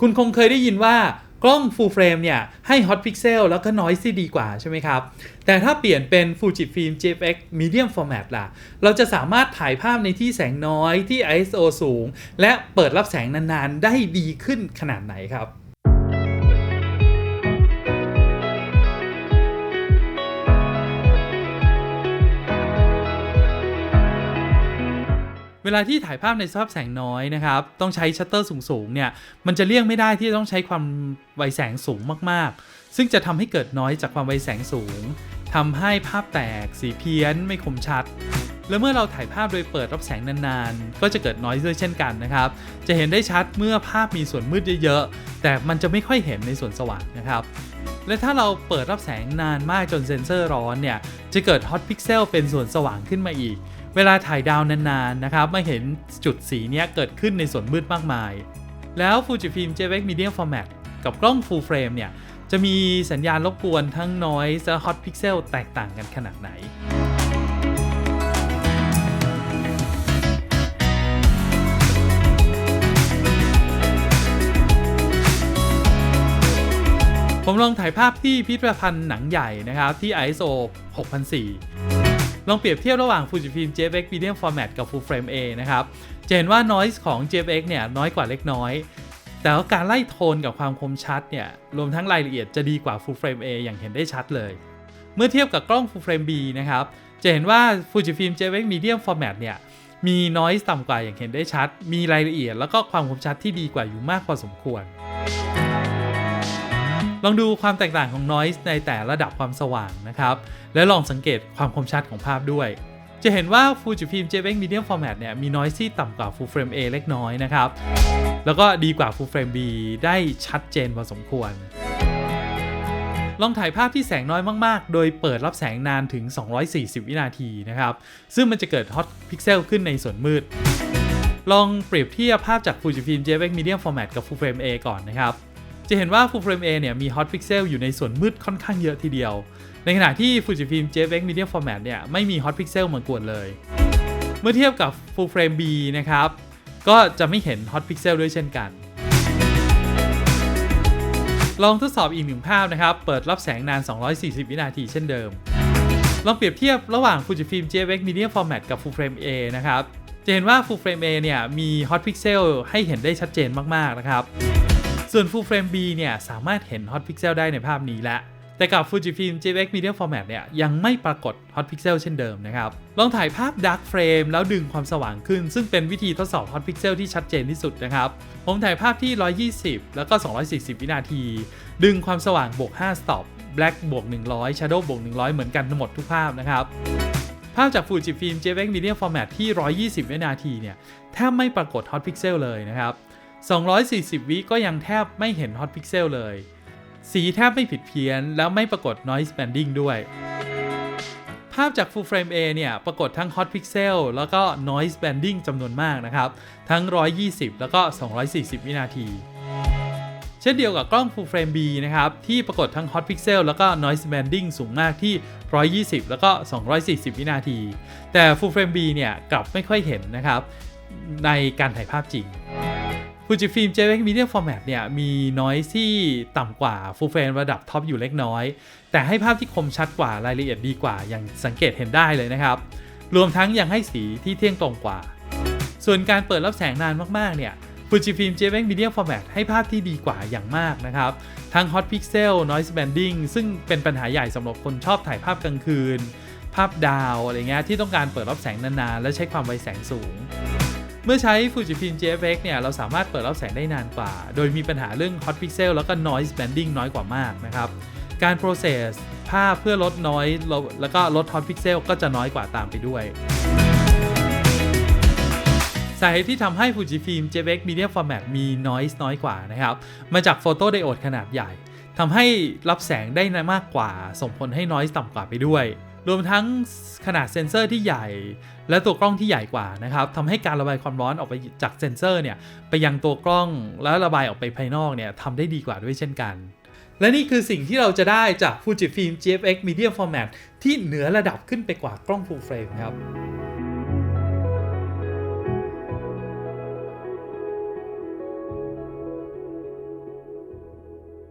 คุณคงเคยได้ยินว่ากล้อง full frame เนี่ย ให้ hot pixel แล้วก็ noise ที่ดีกว่าใช่ไหมครับ แต่ถ้าเปลี่ยนเป็น Fujifilm JPEG medium format ล่ะ เราจะสามารถถ่ายภาพในที่แสงน้อยที่ ISO สูง และเปิดรับแสงนานๆ ได้ดีขึ้นขนาดไหนครับ ลาที่ถ่ายภาพในสภาพแสงน้อยนะครับ ต้องใช้ชัตเตอร์สูงๆเนี่ย มันจะเลี่ยงไม่ได้ที่ต้องใช้ความไวแสงสูงมากๆ ซึ่งจะทำให้เกิดน้อยจากความไวแสงสูงทำให้ภาพแตก สีเพี้ยน ไม่คมชัด และเมื่อเราถ่ายภาพโดยเปิดรับแสงนานๆ ก็จะเกิดน้อยด้วยเช่นกันนะครับ จะเห็นได้ชัดเมื่อภาพมีส่วนมืดเยอะๆ แต่มันจะไม่ค่อยเห็นในส่วนสว่างนะครับและถ้าเราเปิดรับแสงนานมากจนเซนเซอร์ร้อนเนี่ย จะเกิดฮอตพิกเซลเป็นส่วนสว่างขึ้นมาอีก เวลาถ่ายดาวนานๆนะครับไม่เห็นจุดสีเนี้ยเกิดขึ้นในส่วนมืดมากมาย แล้ว Fujifilm JPEG Medium Format กับกล้อง Full Frame เนี่ยจะมีสัญญาณรบกวนทั้ง Noise และ Hot Pixel แตกต่างกันขนาดไหนผมลองถ่ายภาพที่พิพิธภัณฑ์หนังใหญ่นะครับที่ ISO 6004 ลองเปรียบเทียบระหว่าง Fujifilm JPEG Medium Format กับ Full Frame A นะครับจะเห็นว่า noise ของ JPEG เนี่ยน้อยกว่าเล็กน้อย แต่ว่าการไล่โทนกับความคมชัดเนี่ยรวมทั้งรายละเอียดจะดีกว่า Full Frame A อย่างเห็นได้ชัดเลย เมื่อเทียบกับกล้อง Full Frame B นะครับจะเห็นว่า Fujifilm JPEG Medium Format เนี่ยมี noise ต่ำกว่าอย่างเห็นได้ชัด มีรายละเอียดแล้วก็ความคมชัดที่ดีกว่าอยู่มากพอสมควร ลองดูความแตกต่างของ noise ในแต่ระดับความสว่างนะครับ และลองสังเกตความคมชัดของภาพด้วย จะเห็นว่า Fujifilm JPEG Medium Format เนี่ยมี noise ที่ต่ำกว่า Full Frame A เล็กน้อยนะครับ แล้วก็ดีกว่า Full Frame B ได้ชัดเจนพอสมควร ลองถ่ายภาพที่แสงน้อยมาก ๆ โดยเปิดรับแสงนานถึง 240 วินาทีนะครับ ซึ่งมันจะเกิด Hot Pixel ขึ้นในส่วนมืดลองเปรียบเทียบภาพจาก Fujifilm JPEG Medium Format กับ Full Frame A ก่อนนะครับ จะเห็นว่า Full Frame A เนี่ยมี Hot Pixel อยู่ในส่วนมืดค่อนข้างเยอะทีเดียว ในขณะที่ Fujifilm JPEG Medium Format เนี่ยไม่มี Hot Pixel มากวนเลย เมื่อเทียบกับ Full Frame B นะครับ ก็จะไม่เห็น Hot Pixel ด้วยเช่นกัน ลองทดสอบอีกหนึ่งภาพนะครับ เปิดรับแสงนาน 240 วินาทีเช่นเดิม ลองเปรียบเทียบระหว่าง Fujifilm JPEG Medium Format กับ Full Frame A นะครับ จะเห็นว่า Full Frame A เนี่ยมี Hot Pixel ให้เห็นได้ชัดเจนมากๆนะครับ ส่วน Full Frame B เนี่ยสามารถเห็น Hot Pixel ได้ในภาพนี้แล้วแต่กับ Fujifilm JPEG Medium Format เนี่ยยังไม่ปรากฏ Hot Pixel เช่นเดิมนะครับ ลองถ่ายภาพ Dark Frame แล้วดึงความสว่างขึ้น ซึ่งเป็นวิธีทดสอบ Hot Pixel ที่ชัดเจนที่สุดนะครับ ผมถ่ายภาพที่ 120 แล้วก็ 240 วินาที ดึงความสว่างบวก 5 stop Black บวก 100 Shadow บวก 100 เหมือนกันทั้งหมดทุกภาพนะครับ ภาพจาก Fujifilm JPEG Medium Format ที่ 120 วินาทีเนี่ยแทบไม่ปรากฏ Hot Pixel เลยนะครับ 240 วิก็ยังแทบไม่เห็น Hot Pixel เลย สีแทบไม่ผิดเพี้ยน แล้วไม่ปรากฏ Noise Banding ด้วย ภาพจาก Full Frame A เนี่ย ปรากฏทั้ง Hot Pixel แล้วก็ Noise Banding จำนวนมากนะครับ ทั้ง 120 แล้วก็ 240 วินาที เช่นเดียวกับกล้อง Full Frame B นะครับ ที่ปรากฏทั้ง Hot Pixel แล้วก็ Noise Banding สูงมากที่ 120 แล้วก็ 240 วินาที แต่ Full Frame B เนี่ยกลับไม่ค่อยเห็นนะครับในการถ่ายภาพจริง Fujifilm JPEG Medium Format เนี่ยมี noise ที่ต่ำกว่า Full Frame ระดับท็อปอยู่เล็กน้อย แต่ให้ภาพที่คมชัดกว่ารายละเอียดดีกว่า อย่างสังเกตเห็นได้เลยนะครับ รวมทั้งยังให้สีที่เที่ยงตรงกว่า ส่วนการเปิดรับแสงนานมากๆ เนี่ย Fujifilm JPEG Medium Format ให้ภาพที่ดีกว่าอย่างมากนะครับ ทั้ง Hot Pixel Noise Banding ซึ่งเป็นปัญหาใหญ่สำหรับคนชอบถ่ายภาพกลางคืน ภาพดาวอะไรเงี้ยที่ต้องการเปิดรับแสงนานๆ และใช้ความไวแสงสูง เมื่อใช้ Fujifilm JPEG เนี่ย เราสามารถเปิดรับแสงได้นานกว่า โดยมีปัญหาเรื่อง Hot Pixel แล้วก็ Noise Banding น้อยกว่ามากนะครับ การ process ภาพเพื่อลด noise แล้วก็ลด Hot Pixel ก็จะน้อยกว่าตามไปด้วยสาเหตุที่ทำให้ Fujifilm JPEG Medium Format มี noise น้อยกว่านะครับ มาจากโฟโตไดโอดขนาดใหญ่ทำให้รับแสงได้นมากกว่า ส่งผลให้ noise ต่ำกว่าไปด้วย รวมทั้งขนาดเซนเซอร์ที่ใหญ่ และตัวกล้องที่ใหญ่กว่านะครับทำให้การระบายความร้อนออกไปจากเซนเซอร์เนี่ยไปยังตัวกล้องแล้วระบายออกไปภายนอกเนี่ยทำได้ดีกว่าด้วยเช่นกัน และนี่คือสิ่งที่เราจะได้จาก Fujifilm GFX Medium Format ที่เหนือระดับขึ้นไปกว่ากล้อง Full Frame ครับ